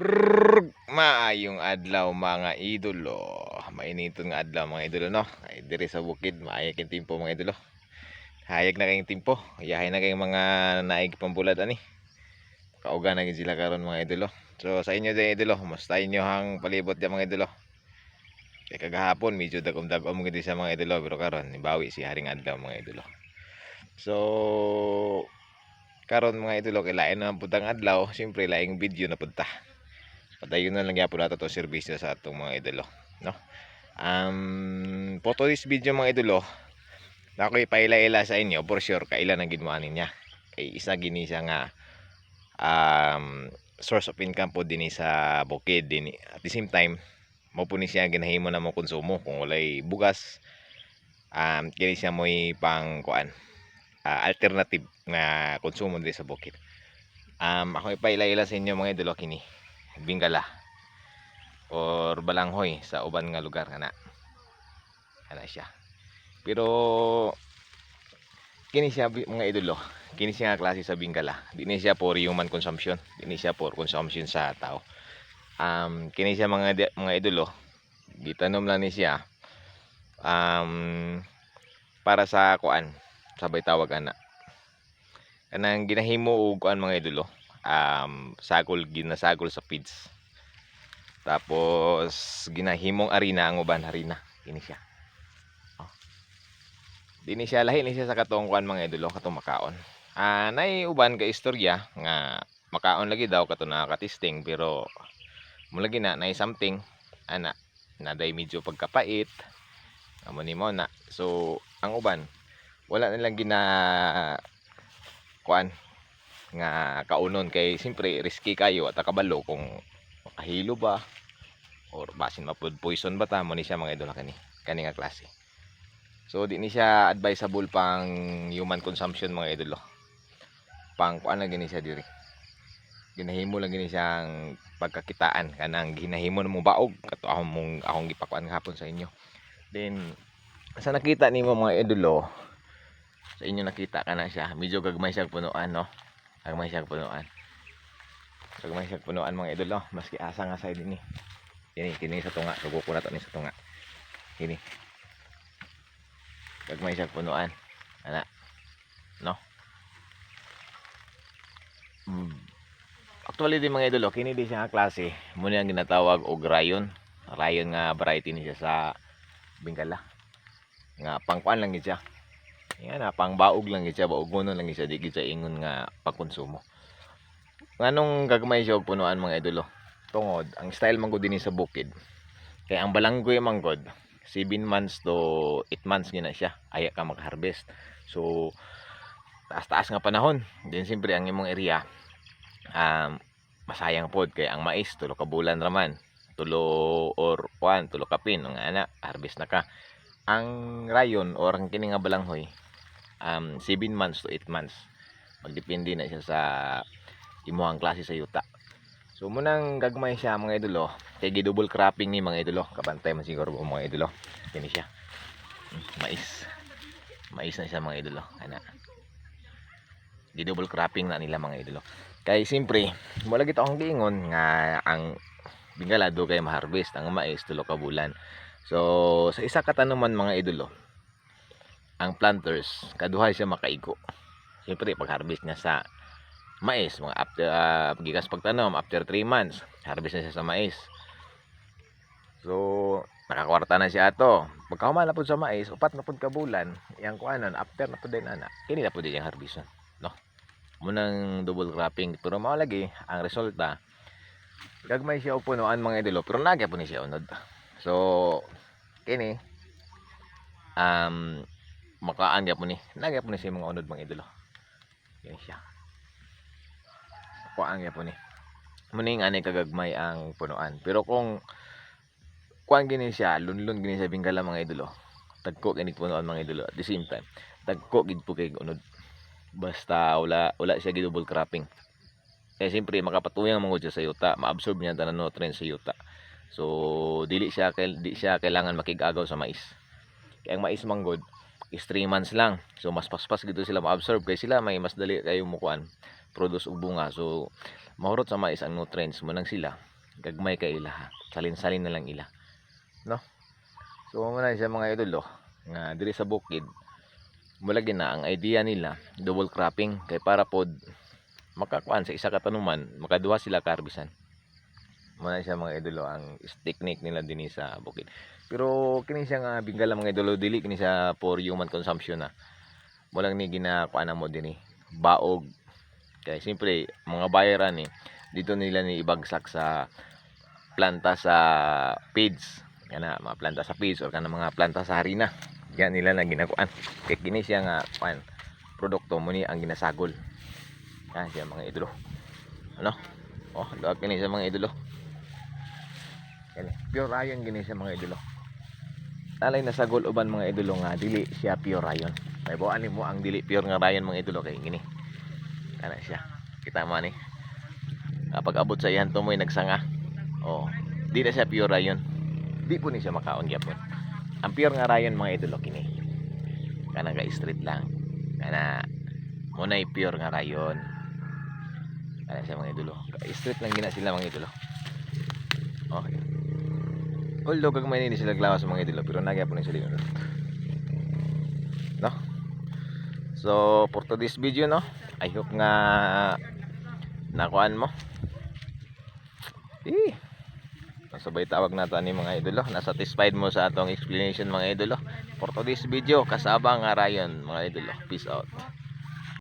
Brrrr, maayong adlaw mga idolo. Mainiton nga adlaw mga idolo no. Ay diri sa bukid maayag king timpo mga idolo. Hayag na kayong timpo. Yahay na kayong mga naig pambulad ani. Kauga na sila karon mga idolo. So sa inyo din idolo, musta inyo hang palibot ya mga idolo. Kay kagahapon medyo dagom-dagom gid sa mga idolo pero karon nibawi si haring adlaw mga idolo. So karon mga idolo kay lain na putang adlaw, siyempre laing video na punta padayon na lang gyapon nato to serbisyo sa atong mga idolo no? Um photo this video mga idolo na ako ipaila-ila sa inyo for sure kaila na gid mo anin niya. Kay isa gini siya nga um source of income po dinhi sa bukid dinhi at the same time mo po ni ginahimo na mo konsumo kung walay bugas. Um kini siya mo'y pang kuan ah, alternative nga konsumo diri sa bukid. Um ako ipaila-ila sa inyo mga idolo kini Bingala or Balanghoy sa uban nga lugar kana. Kana siya. Pero kini siya mga idolo, kini siya nga klase sa Bingala. Di ni siya for human consumption, di ni siya for consumption sa tao. Um kini siya mga mga idolo, gitanom lang ni siya um para sa kuan, sabay tawag ana. Kanang ginahimo og kuan mga idolo um, sagol ginasagol sa feeds. Tapos ginahimong arena ang uban harina kini siya. Oh. dini siya lahi ni siya sa katong kuan mga idolo katong makaon. Ah nay uban ka istorya nga makaon lagi daw kato nakakatisting pero mulagi na nay something ana naday medyo pagkapait. Amo ni mo na. So ang uban wala nilang gina kuan nga kaunon kay siyempre risky kayo at kabalo kung makahilo ba or basin mapud poison ba ta mo ni siya mga idol kani kani nga klase. So di ni siya advisable pang human consumption mga idolo pang kuan lang gini siya diri. Ginahimo lang gini siyang pagkakitaan kanang ginahimo na mo baog kato akong mong akong gipakuan hapon sa inyo. Then sa nakita nimo mga idolo sa inyo nakita ka na siya medyo gagmay siya punuan no Agmay siya punuan. Agmay siya punuan mga idol, no? Maski asa nga side ini. Kini kini sa tunga, sugo na to ni sa tunga. Kini. Agmay siya punuan. Ana. No. Mm. Actually di mga idol, oh, kini di siya nga klase. Muna ang ginatawag og rayon. Rayon nga variety ni siya sa Bingala. Nga pangkuan lang gid siya. Yan na, pang baog lang gid siya, baog mo lang gid siya, di gid siya ingon nga pagkonsumo. Nganong gagmay siya punuan mga idolo. Tungod, ang style man gud dinhi sa bukid. Kaya ang balanggoy man gud, 7 months to 8 months gina siya. Aya ka mag-harvest. So taas-taas nga panahon. Then siyempre ang imong area um, masayang pod kay ang mais tulo ka bulan raman. Tulo or kuan, tulo ka pin nga ana, harvest na ka. Ang rayon or ang kini nga balanghoy um, 7 months to 8 months. Magdepende na siya sa imuhang klase sa yuta. So munang gagmay siya mga idolo. Kay double cropping ni mga idolo. Kabantay man siguro po mga idolo. Kini siya. Hmm, Mais. Mais na siya mga idolo. Ana. Double cropping na nila mga idolo. Kay simpre, wala kita akong giingon nga ang bingalado kay ma-harvest ang mais tulo ka bulan. So sa isa ka tanuman mga idolo, ang planters kaduhay siya makaigo. Siyempre pag harvest niya sa mais mga after uh, gikas pagtanom after 3 months harvest na siya sa mais. So nakakwarta na siya ato. Pagkahuman na pud sa mais upat na pud ka bulan yang kuanan after na pud din ana kini na pud yung harvest no? Munang double cropping. Pero mao lagi ang resulta gagmay siya og punuan mga idolo pero nagya po ni siya unod. So kini um makaan gyapon ni. Nagya po ni siya mga unod mga idolo. Yan siya. Kuan gyapon ni. Muning ani kagagmay ang punuan. Pero kung kuan gini siya lunlun gini sa bingala mga idolo. Tagko gini punuan mga idolo at the same time tagko gid po kay unod. Basta wala wala siya gid double cropping. Kaya siyempre makapatuyang mga sa yuta. Maabsorb niya tanan nutrients sa yuta. So dili siya kay di siya kailangan makigagaw sa mais. Kaya ang mais manggod is 3 months lang. So mas paspas gito sila ma-absorb kay sila may mas dali kayo mukuan produce og bunga. So mahurot sa mais ang nutrients mo nang sila gagmay kay ila salin-salin na lang ila. No? So muna siya mga idol oh, nga diri sa bukid mula gina ang idea nila double cropping kay para pod makakuan sa isa ka tanuman makaduha sila karbisan muna siya mga idolo ang technique nila din sa bukid. Pero kini siya nga bingala mga idolo dili kini siya for human consumption na. Mulang ni ginakuan mo din eh. Baog. Kaya siyempre mga bayaran eh. Dito nila ni ibagsak sa planta sa feeds. Kana mga planta sa feeds or kana mga planta sa harina. Yan nila na ginakuan kay kini siya nga kuan produkto mo ni ang ginasagol. Yan siya mga idolo. Ano? Oh luwag kini siya mga idolo eh. pure iron gini siya mga idolo. Alay na sagol uban mga idolo nga dili siya pure iron. May buwan mo ang dili pure nga iron mga idolo kay gini. Ana siya. Kita mo ni kapag abot sa iyan tumoy nagsanga. Oh di na siya pure rayon di po ni siya makaon gyapon. Ang pure nga rayon mga idolo kini. Kana ga street lang. Kana muna pure nga rayon kana siya mga idolo. Street lang gina sila mga idolo. Okay although gagmay ni sila glawas mga idolo pero nagyapon ni sila no so for today's video no I hope nga nakuan mo eh Sabay tawag nato ni mga idolo. Na-satisfied mo sa atong explanation mga idolo. For today's video, kasabang nga rayon mga idolo. Peace out.